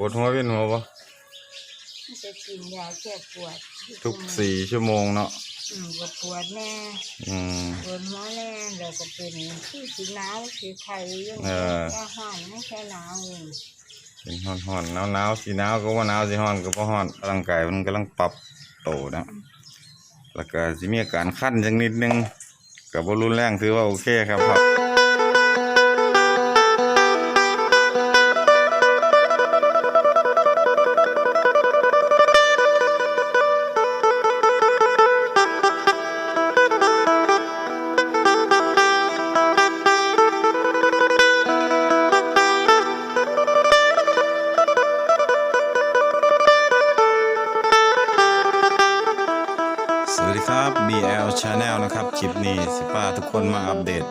ปวดหัวเวียนหัวปะมันจะกินยาแก้ปวดทุกสี่ชั่วโมงเนาะอืมก็ปวดแน่อืมปวดหัวแน่แล้วก็เป็นที่สีหนาวสีไข่ยังเออก็ห้อนไม่ใช่หนาวเองเป็นห้อนห้อนหนาวหนาวสีหนาวก็ว่าหนาวสีห้อนก็บ่ห้อนร่างกายมันกำลังปรับโตนะแล้วก็สิมีอาการคันจังนิดนึงกับบ่รุนแรงถือว่าโอเคครับครับ คนมาอัปเดต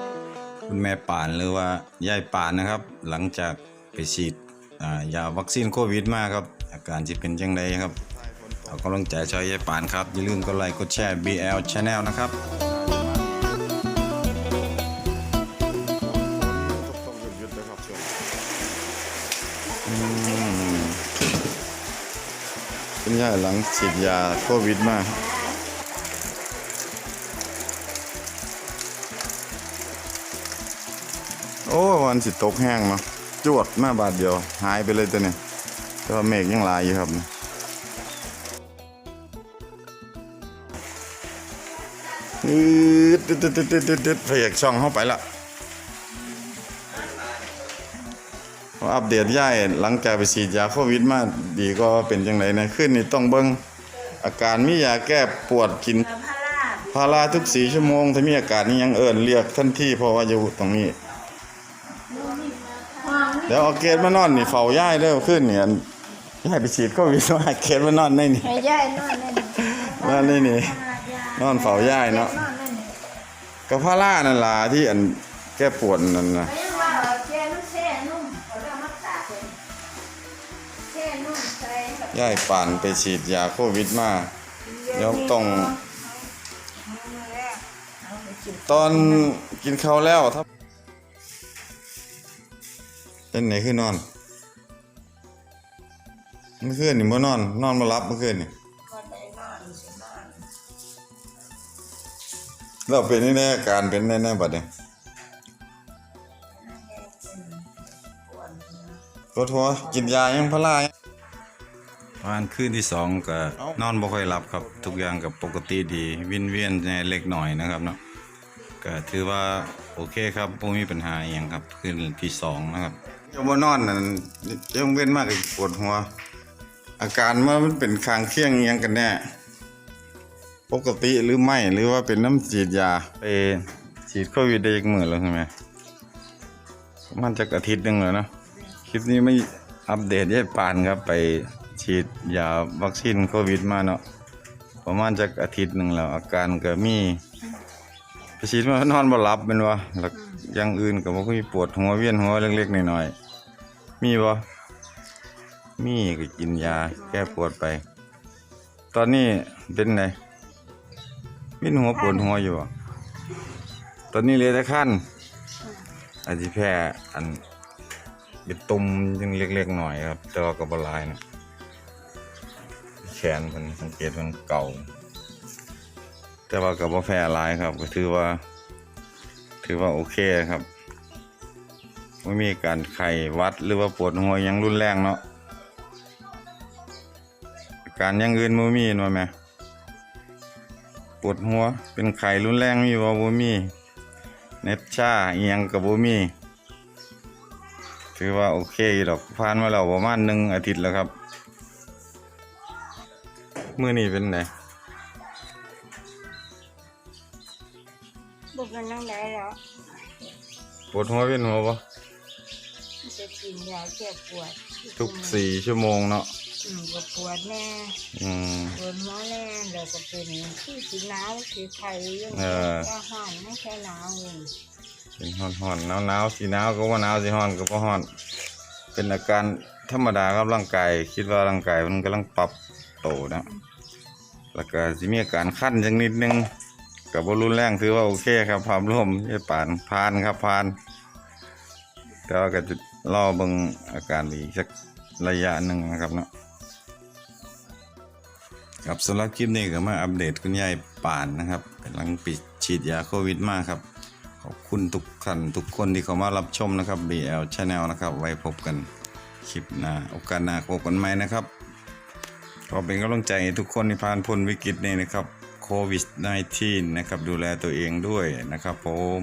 คุณแม่ป่านหรือว่ายายป่านนะครับ หลังจากไปฉีดยาวัคซีนโควิดมาครับ อาการจะเป็นยังไงครับเอากำลังใจช่วยยายป่านครับ อย่าลืมกดไลค์กดแชร์ BL Channel นะครับคุณยายหลังฉีดยาโควิดมา โอ้วันสิตกแห้งเนาะจวดมาบาทเดียว หายไปเลยตัวนี้แต่ว่าเมฆยังหลายอยู่ครับอืดตึ๊ดตึ๊ดตึ๊ดตึ๊ดตึ๊ดตึ๊ดพยากช่องเข้าไปละอัปเดตย่ายหลังจากไปฉีดยาโควิดมาดีก็เป็นจังไดนะขึ้นนี่ต้องเบิ่งอาการมียาแก้ปวดกินพาราทุกสี่ชั่วโมง ถ้ามีอาการนี้ยังเอิญเรียกทันทีเพราะว่าอยู่ตรงนี้ เดี๋ยวเอาเกตมานอนนี่เฝ้าย่ายเด้อขึ้นเนี่ยย่ายไปฉีดโควิดมาเกตมานอนในนี่ ให้ยายนอนเล่นนอนในนี่นอนเฝ้าย่ายเนาะนอนเล่นก็พารานั่นล่ะที่อันแก้ปวดนั่นน่ะก็ยังว่าแช่นุ่มแช่นุ่มเขาเรียกมักตากเลยแช่นุ่มใส่แบบย่ายป่านไปฉีดยาโควิดมา เดี๋ยวต้อง ตอนกินข้าวแล้วถ้า เป็นไหนคือนอนเมื่อคืนนี่บ่นอน นอนบ่หลับเมื่อคืนนี่ก็ได้นอนสินอนเราเป็นนี่แน่อาการเป็นแน่ๆบัดนี้ปวดหัวปวดหัวกินยายังพาราวันคืนที่สองก็นอนบ่ค่อยหลับครับทุกอย่างกับปกติดีวินเวียนในเล็กหน่อยนะครับเนาะก็ถือว่าโอเคครับบ่มีปัญหาอหย่างครับคืนที่สองนะครับ ยังบ่นอนนั่นยังเว้นมากปวดหัว อาการว่ามันเป็นคางเคียงอิหยังกันแน่ปกติหรือไม่หรือว่าเป็นน้ำฉีดยาไปฉีดโควิดได้อีกมื้อแล้วใช่ไหมมันจะอาทิตย์หนึ่งแล้วเนาะคลิปนี้ไม่อัปเดตยายปานครับ ไปฉีดยาวัคซีนโควิดมาเนาะประมาณจากอาทิตย์หนึ่งแล้วอาการก็มี ไปฉีดมานอนบ่หลับเป็นวะแล้วอยังอื่นก็บ่มีปวดหัวเวียนหัวเล็กๆน้อยๆมีบ่มีก็กินยาแก้ปวดไป ตอนนี้เป็นไงเวียนหัวปวดหัวอยู่บ่ตอนนี้เลยแต่ขั้นอาจจะแพ้อันเป็นตุ่มยังเล็กๆหน่อยครับแต่ว่าก็บหลายนะแขนมันสังเกตมันเก่า แต่ว่ากับว่าแพ้หลายครับ ก็ถือว่า ถือว่าโอเคครับไม่มีการไข้วัดหรือว่าปวดหัวยังรุนแรงเนาะการยังอื่นบ่มีมาแม่ปวดหัวเป็นไข้รุนแรงมีบ่บ่มีเน็บชาเอียงก็บ่มีถือว่าโอเคดอกผ่านมาแล้วประมาณหนึ่งอาทิตย์แล้วครับ มื้อนี้เป็นไง กกันนั่งได้แล้วปวดหัวเวียนหัวปะมันจะกินยาแก้ปวดทุกสี่ชั่วโมงเนาะอืมก็ปวดแน่อืมปวดหัวแน่แล้วก็เป็นที่สีหนาวสีไข่ยังเออก็ห้อนไม่ใช่หนาวเองเป็นฮ้อนฮ้อนหนาวหนาวสีหนาวก็ว่าหนาวสีฮ้อนก็บ่ฮ้อน เป็นอาการธรรมดาครับร่างกาย คิดว่าร่างกายมันกำลังปรับโตนะแล้วก็สิมีอาการคันจังนิดนึง กับบ่รุนแรงถือว่าโอเคครับภาพรวมยายป่านผ่านครับผ่านแต่ว่าก็จะรอเบิ่งอาการอีกสักระยะหนึ่งนะครับเนาะครับสำหรับคลิปนี้ก็มาอัปเดตคุณยายป่านนะครับกำลังปิดฉีดยาโควิดมากครับ ขอบคุณทุกท่านทุกคนที่เข้ามารับชมนะครับ BL Channel นะครับ ไว้พบกันคลิปหน้าโอกาสหน้าพบกันใหม่นะครับขอเป็นกำลังใจทุกคนที่ผ่านพ้นวิกฤตนี้นะครับ โควิด -19 นะครับดูแลตัวเองด้วยนะครับผม